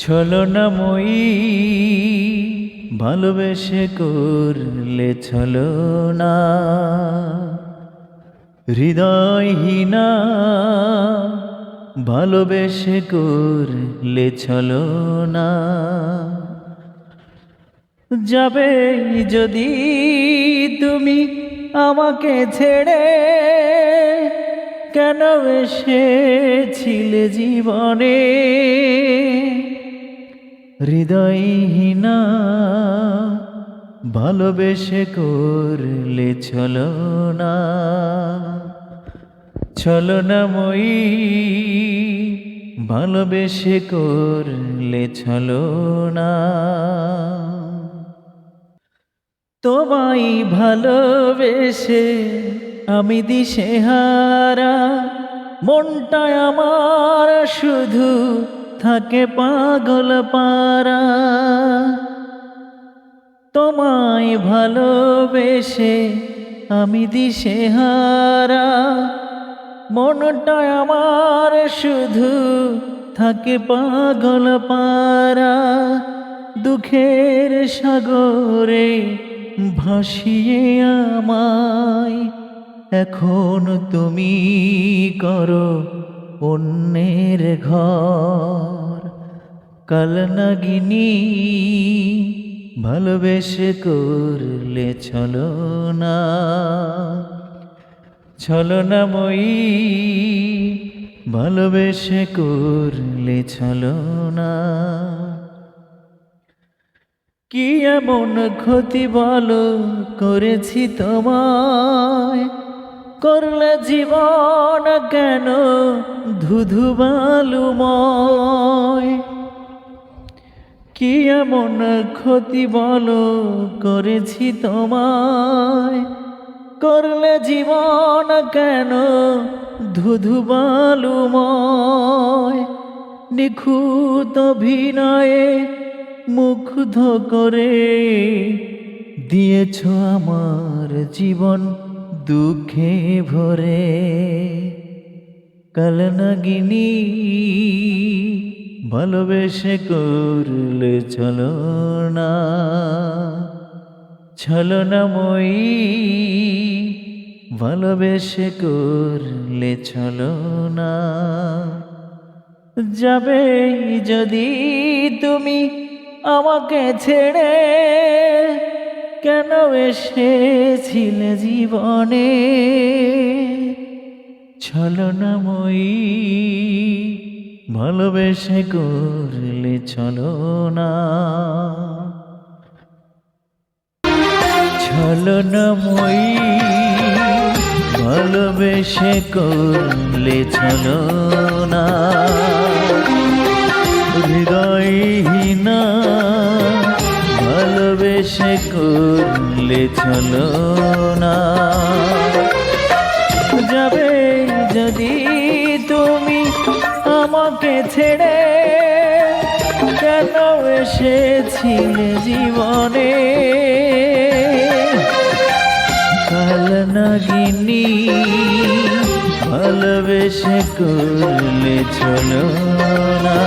ছলনাময়ী ভালোবেসে করলে ছলনা হৃদয়হীনা, ভালোবেসে করলে ছলনা যাবে যদি তুমি আমাকে ছেড়ে, কেন এসেছিলে জীবনে? হৃদয়হীনা, ভালোবেসে করলে ছলনা ছলনাময়ী ভালোবেসে করলে ছলনা তোমায় ভালোবেসে আমি দিশেহারা মনটা আমার শুধু থাকে পাগল পারা তোমায় ভালোবেসে আমি দিশেহারা। মনটা আমার শুধু থাকে পাগল পারা দুঃখের সাগরে ভাসিয়ে আমায়। এখন তুমি করো অন্যের ঘর। কালনাগিনী ভালোবেসে করলে ছলনা ছলনাময়ী ভালোবেসে করলে ছলনা কি এমন ক্ষতি বলো, করেছি তোমায়। করলে জীবন কেন ধুধু বালুময়? কি এমন ক্ষতি বলো, করেছি তোমায়? করলে জীবন কেন ধুধু বালুময়? নিখুঁত অভিনয়ে মুগ্ধ করে দিয়েছ আমার জীবন দুঃখে ভরে কালনাগিনী ভালোবেসে করলে চলো না ছলনাময়ী ভালোবেসে করলে চলো না। যাবে যদি তুমি আমাকে ছেড়ে কেন এসেছিলে জীবনে? ছলনাময়ী ভালোবেসে করলে চলো না। ছলনাময়ী ভালোবেসে করলে চলো না। ভালোবেসে করলে চলো না। যাবে যদি তুমি আমাকে ছেড়ে, কেন এসেছিলে জীবনে? কালনাগিনী ভালোবেসে করলে চলো না।